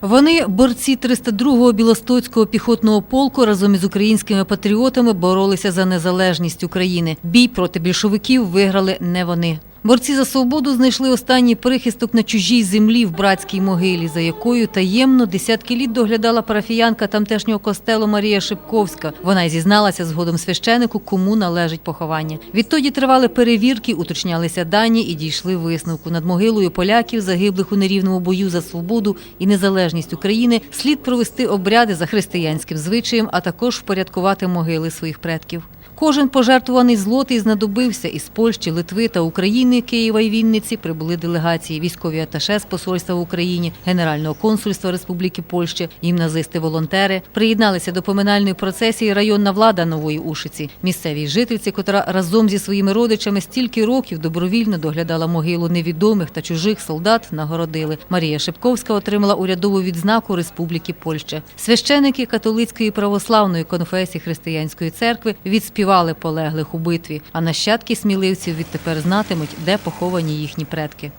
Вони, борці 302-го білостоцького піхотного полку, разом із українськими патріотами боролися за незалежність України. Бій проти більшовиків виграли не вони. Борці за свободу знайшли останній прихисток на чужій землі в братській могилі, за якою таємно десятки літ доглядала парафіянка тамтешнього костелу Марія Шипковська. Вона й зізналася згодом священику, кому належить поховання. Відтоді тривали перевірки, уточнялися дані і дійшли висновку. Над могилою поляків, загиблих у нерівному бою за свободу і незалежність України, слід провести обряди за християнським звичаєм, а також впорядкувати могили своїх предків. Кожен пожертвуваний злотий знадобився із Польщі, Литви та України, Києва і Вінниці прибули делегації, військові аташе з посольства в Україні, Генерального консульства Республіки Польща, гімназисти, волонтери. Приєдналися до поминальної процесії районна влада Нової Ушиці, місцевій жительці, котра разом зі своїми родичами стільки років добровільно доглядала могилу невідомих та чужих солдат. Нагородили. Марія Шипковська отримала урядову відзнаку Республіки Польща. Священики католицької православної конфесії християнської церкви відспівали полеглих у битві, а нащадки сміливців відтепер знатимуть, де поховані їхні предки.